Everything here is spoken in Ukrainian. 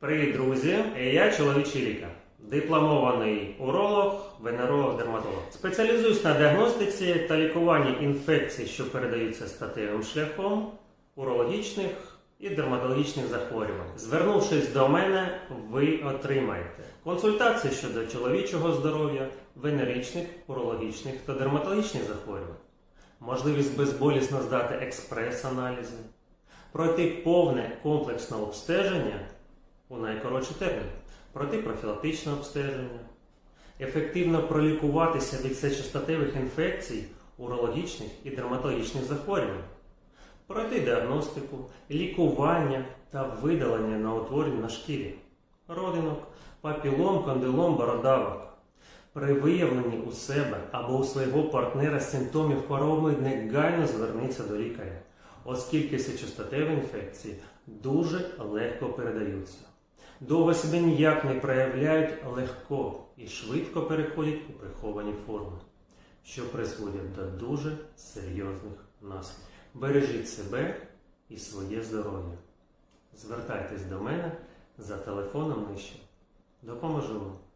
Привіт, друзі! Я чоловічий лікар, дипломований уролог, венеролог, дерматолог. Спеціалізуюсь на діагностиці та лікуванні інфекцій, що передаються статевим шляхом, урологічних і дерматологічних захворювань. Звернувшись до мене, ви отримаєте консультації щодо чоловічого здоров'я, венеричних, урологічних та дерматологічних захворювань, можливість безболісно здати експрес-аналізи, пройти повне комплексне обстеження у найкоротший термін, пройти профілактичне обстеження, ефективно пролікуватися від сечостатевих інфекцій, урологічних і дерматологічних захворювань, пройти діагностику, лікування та видалення на на шкірі, родинок, папілом, кандилом, бородавок. При виявленні у себе або у свого партнера симптомів хвороби негайно зверніться до лікаря, оскільки сечостатеві інфекції дуже легко передаються. Довго себе ніяк не проявляють легко і швидко переходять у приховані форми, що призводять до дуже серйозних наслідків. Бережіть себе і своє здоров'я. Звертайтесь до мене за телефоном нижче. Допоможу вам.